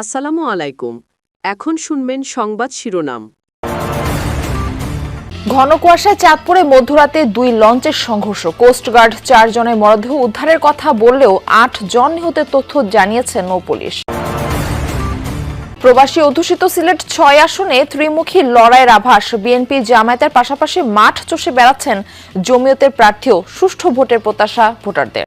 আসসালামু আলাইকুম। এখন শুনবেন সংবাদ শিরোনাম। ঘন কুয়াশায় চাঁদপুরে মধ্যরাতে দুই লঞ্চের সংঘর্ষ। কোস্টগার্ড চারজনের মরদেহ উদ্ধারের কথা বললেও আট জন নিহতের তথ্য জানিয়েছে নৌ পুলিশ। প্রবাসী অধ্যুষিত সিলেট ছয় আসনে ত্রিমুখী লড়াইয়ের আভাস। বিএনপি জামায়াতের পাশাপাশি মাঠ চষে বেড়াচ্ছেন জমিয়তের প্রার্থীও। সুষ্ঠু ভোটের প্রত্যাশা ভোটারদের।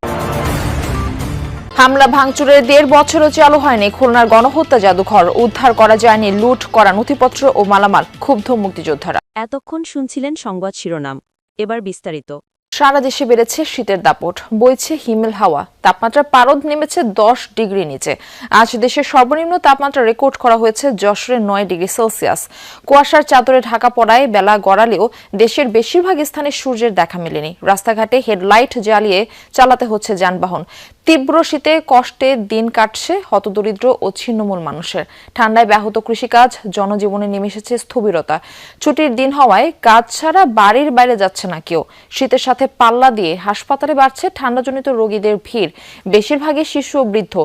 হামলা ভাঙচুরের দেড় বছরও চালু হয়নি খুলনার গণহত্যা জাদুঘর। উদ্ধার করা যায়নি লুট করা নথিপত্র ও মালামাল ক্ষুব্ধ মুক্তিযোদ্ধারা। এতক্ষণ শুনছিলেন সংবাদ শিরোনাম। এবার বিস্তারিত। সারা দেশে বেড়েছে শীতের দাপট বইছে হিমেল হাওয়া। তাপমাত্রার পারদ নেমেছে দশ ডিগ্রি নিচে। আজ দেশের সর্বনিম্ন তাপমাত্রা রেকর্ড করা হয়েছে যশোরে নয় ডিগ্রি সেলসিয়াস। কুয়াশার চাদরে ঢাকা পড়ায় বেলা গড়ালেও দেশের বেশিরভাগ স্থানে সূর্যের দেখা মেলেনি। রাস্তাঘাটে হেডলাইট জ্বালিয়ে চালাতে হচ্ছে যানবাহন। তীব্র শীতে কষ্টে দিন কাটছে হতদরিদ্র ও ছিন্নমূল মানুষের। ঠান্ডায় ব্যাহত কৃষিকাজ, জনজীবনে নেমে এসেছে স্থবিরতা। ছুটির দিন হওয়ায় কাজ ছাড়া বাড়ির বাইরে যাচ্ছে না কেউ। শীতের সাথে পাল্লা দিয়ে হাসপাতালে বাড়ছে ঠান্ডাজনিত রোগীদের ভিড়। বেশিরভাগই শিশু ও বৃদ্ধ।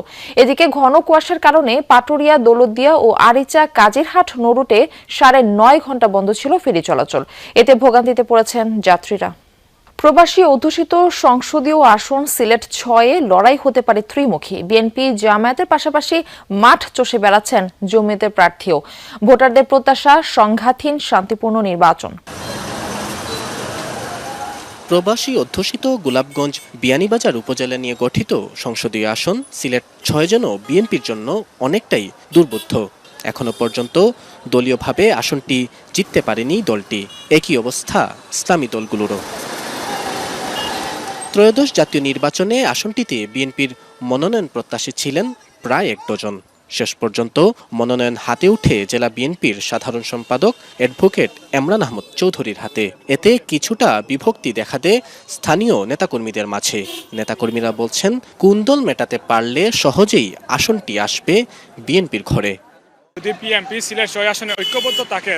এদিকে ঘন কুয়াশার কারণে পাটুরিয়া, দৌলতদিয়া ও আরিচা, কাজিরহাট, নরুটে সাড়ে নয় ঘণ্টা বন্ধ ছিল ফেরি চলাচল। এতে ভোগান্তিতে পড়েছেন যাত্রীরা। প্রবাসী অধ্যুষিত সংসদীয় আসন সিলেট ছয়ে লড়াই হতে পারে ত্রিমুখী। বিএনপি জামায়াতের পাশাপাশি মাঠ চষে বেড়াচ্ছেন জমিয়তের প্রার্থীও। ভোটারদের প্রত্যাশা, সংঘাতহীন শান্তিপূর্ণ নির্বাচন। প্রবাসী অধ্যুষিত গোলাপগঞ্জ বিয়ানীবাজার উপজেলা নিয়ে গঠিত সংসদীয় আসন সিলেট ছয় যেন বিএনপির জন্য অনেকটাই দুর্বোধ্য। এখনও পর্যন্ত দলীয়ভাবে আসনটি জিততে পারেনি দলটি। একই অবস্থা ইসলামী দলগুলোরও। ত্রয়োদশ জাতীয় নির্বাচনে আসনটিতে বিএনপির মনোনয়ন প্রত্যাশী ছিলেন প্রায় এক ডজন। শেষ পর্যন্ত মনোনয়ন হাতে উঠে জেলা বিএনপির সাধারণ সম্পাদক অ্যাডভোকেট এমরান আহমদ চৌধুরীর হাতে। এতে কিছুটা বিভক্তি দেখা দেয় স্থানীয় নেতাকর্মীদের মাঝে। নেতাকর্মীরা বলছেন কুন্দল মেটাতে পারলে সহজেই আসনটি আসবে বিএনপির ঘরে। যদি পিএমপি সিলেট ছয় আসনে ঐক্যবদ্ধ থাকে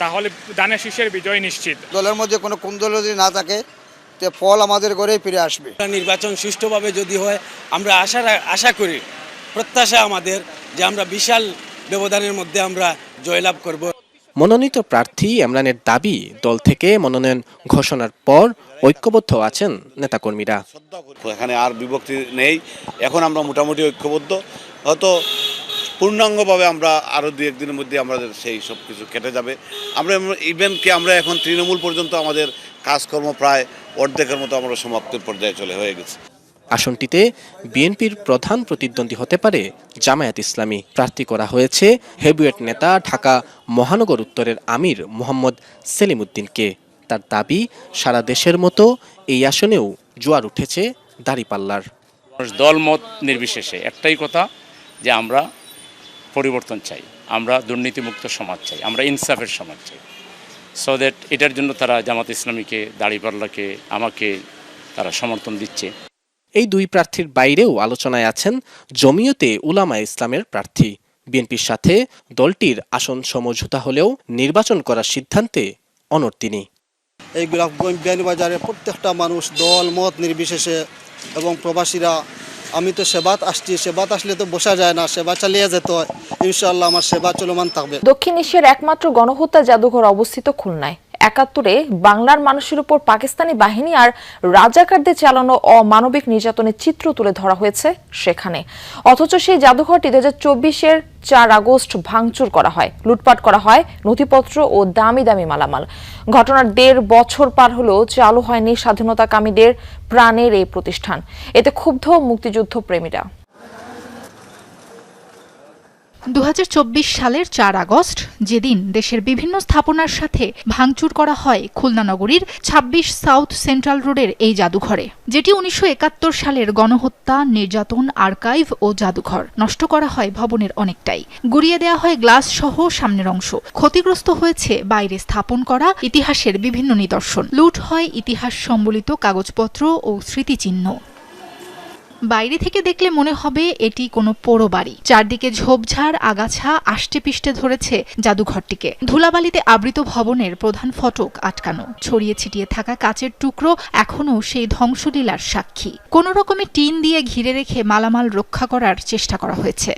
তাহলে দানের শীষের বিজয় নিশ্চিত। দলের মধ্যে কোনো কুন্দল যদি না থাকে তে ফল আমাদের ঘরেই ফিরে আসবে। নির্বাচন সুষ্ঠুভাবে যদি হয় আমরা আশা আশা করি প্রত্যাশা আমাদের যে আমরা বিশাল ব্যবধানের মধ্যে আমরা জয়লাভ করব। মনোনীত প্রার্থী এমরানের দাবি দল থেকে মনোনয়ন ঘোষণার পর ঐক্যবদ্ধ আছেন নেতাকর্মীরা। এখানে আর বিভক্তি নেই এখন আমরা মোটামুটি ঐক্যবদ্ধ। হয়তো পূর্ণাঙ্গভাবে আমরা আরও দু একদিনের মধ্যে আমাদের সেই সব কিছু কেটে যাবে। আমরা ইভেন কি আমরা এখন তৃণমূল পর্যন্ত আমাদের কাজকর্ম প্রায় অর্ধেকের মতো আমরা সমাপ্তির পর্যায়ে চলে হয়ে গেছে। আসনটিতে বিএনপির প্রধান প্রতিদ্বন্দ্বী হতে পারে জামায়াত ইসলামী। প্রার্থী করা হয়েছে হেভিওয়েট নেতা ঢাকা মহানগর উত্তরের আমির মোহাম্মদ সেলিম উদ্দিনকে তার দাবি সারা দেশের মতো এই আসনেও জোয়ার উঠেছে দাড়িপাল্লার। দলমত নির্বিশেষে একটাই কথা যে আমরা পরিবর্তন চাই আমরা দুর্নীতিমুক্ত সমাজ চাই আমরা ইনসাফের সমাজ চাই। সো দ্যাট এটার জন্য তারা জামাত ইসলামীকে দাড়িপাল্লাকে আমাকে তারা সমর্থন দিচ্ছে। এই দুই প্রার্থীর বাইরেও আলোচনায় আছেন জমিয়তে উলামা ইসলামের প্রার্থী। বিএনপির সাথে দলটির আসন সমঝোতা হলেও নির্বাচন করার সিদ্ধান্তে অনড় তিনি। এই বিয়ানীবাজারে প্রত্যেকটা মানুষ দল মত নির্বিশেষে এবং প্রবাসীরা আমি তো সেবাত আসছি, সেবাত আসলে তো বসা যায় না, সেবা চালিয়ে যেতে হয়। ইনশাআল্লাহ আমার সেবা চলমান থাকবে। দক্ষিণ এশিয়ার একমাত্র গণহত্যা জাদুঘর অবস্থিত খুলনায়। একাত্তরে বাংলার মানুষের উপর পাকিস্তানি বাহিনী আর রাজাকারদের চালানো অমানবিক নির্যাতনের চিত্র তুলে ধরা হয়েছে সেখানে। অথচ সেই জাদুঘরটি দু হাজার চব্বিশের চার আগস্ট ভাঙচুর করা হয়, লুটপাট করা হয়, নথিপত্র ও দামি দামি মালামাল। ঘটনার দেড় বছর পার হলেও চালু হয়নি স্বাধীনতাকামীদের প্রাণের এই প্রতিষ্ঠান। এতে ক্ষুব্ধ মুক্তিযুদ্ধ প্রেমীরা। দু হাজার চব্বিশ সালের চার আগস্ট, যেদিন দেশের বিভিন্ন স্থাপনার সাথে ভাঙচুর করা হয় খুলনা নগরীর ২৬ সাউথ সেন্ট্রাল রোডের এই জাদুঘরে, যেটি উনিশশো একাত্তর সালের গণহত্যা, নির্যাতন, আর্কাইভ ও জাদুঘর। নষ্ট করা হয় ভবনের অনেকটাই। গুড়িয়ে দেওয়া হয় গ্লাস সহ সামনের অংশ। ক্ষতিগ্রস্ত হয়েছে বাইরে স্থাপন করা, ইতিহাসের বিভিন্ন নিদর্শন। লুট হয় ইতিহাস সম্বলিত কাগজপত্র ও স্মৃতিচিহ্ন। বাইরে থেকে দেখলে মনে হবে এটি কোনো পোড়ো বাড়ি। চারদিকে ঝোপঝাড় আগাছা আষ্টে পিষ্টে ধরেছে জাদুঘরটিকে। ধুলাবালিতে আবৃত ভবনের প্রধান ফটক আটকানো। ছড়িয়ে ছিটিয়ে থাকা কাচের টুকরো এখনও সেই ধ্বংসলীলার সাক্ষী। কোনো রকমে টিন দিয়ে ঘিরে রেখে মালামাল রক্ষা করার চেষ্টা করা হয়েছে।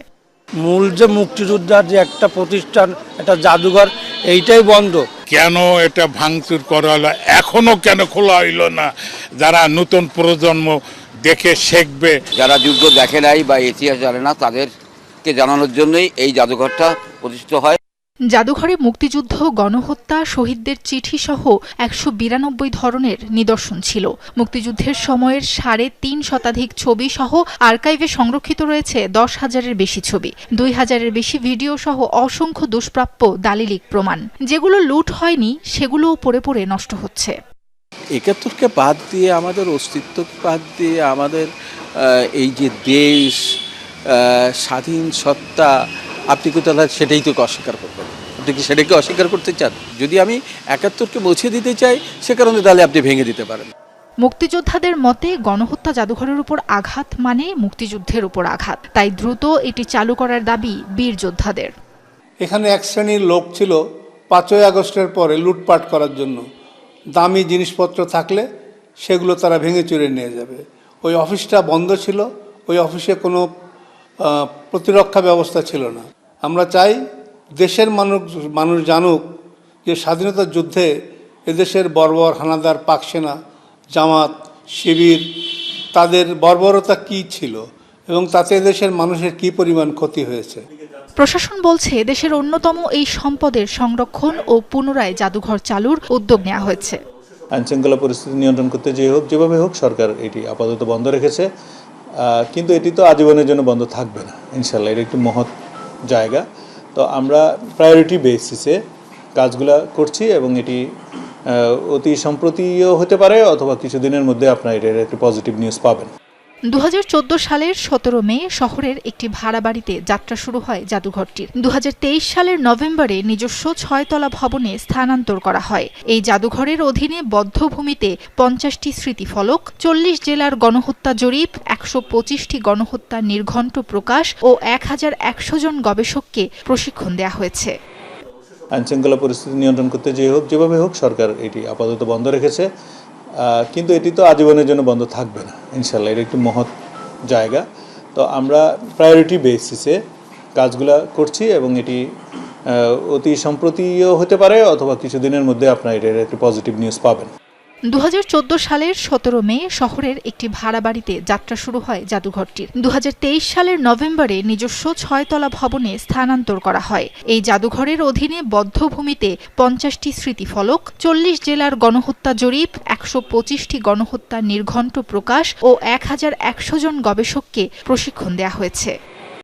মূল যে মুক্তিযোদ্ধার যে একটা প্রতিষ্ঠান একটা জাদুঘর এইটাই বন্ধ। কেন এটা ভাঙচুর করা হলো? এখনও কেন খোলা হইল না? যারা নতুন প্রজন্ম দেখে শিখবে। যারা যুদ্ধ দেখে নাই বা ইতিহাস জানে না তাদেরকে জানানোর জন্যই এই জাদুঘরটা প্রতিষ্ঠিত হয়। জাদুঘরে মুক্তিযুদ্ধ গণহত্যা শহীদদের চিঠি সহ একশো বিরানব্বই ধরনের নিদর্শন ছিল। মুক্তিযুদ্ধের সময়ের সাড়ে তিন শতাধিক ছবি সহ আর্কাইভে সংরক্ষিত রয়েছে দশ হাজারের বেশি ছবি। দুই হাজারের বেশি ভিডিও সহ অসংখ্য দুষ্প্রাপ্য দালিলিক প্রমাণ। যেগুলো লুট হয়নি সেগুলোও পড়ে পড়ে নষ্ট হচ্ছে। একাত্তরকে বাদ দিয়ে আমাদের অস্তিত্বকে বাদ দিয়ে আমাদের এই যে দেশ স্বাধীন সত্তা আপনি কি তাহলে সেটাই তো অস্বীকার করবেন? আপনি কি সেটাকে অস্বীকার করতে চান? যদি আমি একাত্তরকে মুছে দিতে চাই সে কারণে তাহলে আপনি ভেঙে দিতে পারেন। মুক্তিযোদ্ধাদের মতে গণহত্যা জাদুঘরের উপর আঘাত মানে মুক্তিযুদ্ধের উপর আঘাত। তাই দ্রুত এটি চালু করার দাবি বীর যোদ্ধাদের। এখানে এক শ্রেণির লোক ছিল পাঁচই আগস্টের পরে লুটপাট করার জন্য। দামি জিনিসপত্র থাকলে সেগুলো তারা ভেঙে চুরে নিয়ে যাবে। ওই অফিসটা বন্ধ ছিল, ওই অফিসে কোনো প্রতিরক্ষা ব্যবস্থা ছিল না। আমরা চাই দেশের মানুষ মানুষ জানুক যে স্বাধীনতা যুদ্ধে এদেশের বর্বর হানাদার পাক সেনা জামাত, শিবির, তাদের বর্বরতা কী ছিল এবং তাতে এদেশের মানুষের কী পরিমাণ ক্ষতি হয়েছে? প্রশাসন বলছে দেশের অন্যতম এই সম্পদের সংরক্ষণ ও পুনরায় জাদুঘর চালুর উদ্যোগ নেওয়া হয়েছে। আইনশৃঙ্খলা পরিস্থিতি নিয়ন্ত্রণ করতে যে হোক, যেভাবে হোক সরকার এটি আপাতত বন্ধ রেখেছে। কিন্তু এটি তো আজীবনের জন্য বন্ধ থাকবে না, ইনশাল্লাহ। এটা একটি মহৎ জায়গা। তো আমরা প্রায়োরিটি বেসিসে কাজগুলা করছি এবং এটি অতি সম্প্রতিও হতে পারে অথবা কিছুদিনের মধ্যে আপনার এটার একটি পজিটিভ নিউজ পাবেন। দু হাজার চোদ্দ সালের সতেরো মে শহরের একটি ভাড়া বাড়িতে যাত্রা শুরু হয় জাদুঘরটির। দু হাজার তেইশ সালের নভেম্বরে নিজস্ব ছয়তলা ভবনে স্থানান্তর করা হয়। এই জাদুঘরের অধীনে বদ্ধভূমিতে পঞ্চাশটি স্মৃতিফলক, চল্লিশ জেলার গণহত্যা জরিপ, একশো পঁচিশটি গণহত্যা নির্ঘণ্ট প্রকাশ ও এক হাজার একশো জন গবেষককে প্রশিক্ষণ দেওয়া হয়েছে। আইনশৃঙ্খলা পরিস্থিতি নিয়ন্ত্রণ করতে যে হোক, যেভাবে হোক, সরকার এটি আপাতত বন্ধ রেখেছে। কিন্তু এটি তো আজীবনের জন্য বন্ধ থাকবে না, ইনশাল্লাহ। এটা একটি মহৎ জায়গা। তো আমরা প্রায়োরিটি বেসিসে কাজগুলা করছি এবং এটি অতি সম্প্রতিও হতে পারে অথবা কিছুদিনের মধ্যে আপনার এটার একটি পজিটিভ নিউজ পাবেন। দুহাজার চোদ্দ সালের সতেরো মে শহরের একটি ভাড়া বাড়িতে যাত্রা শুরু হয় জাদুঘরটির। দুহাজার তেইশ সালের নভেম্বরে নিজস্ব ছয়তলা ভবনে স্থানান্তর করা হয়। এই জাদুঘরের অধীনে বদ্ধভূমিতে পঞ্চাশটি স্মৃতিফলক, চল্লিশ জেলার গণহত্যা জরিপ, একশো পঁচিশটি গণহত্যা নির্ঘণ্ট প্রকাশ ও এক হাজার একশো জন গবেষককে প্রশিক্ষণ দেওয়া হয়েছে।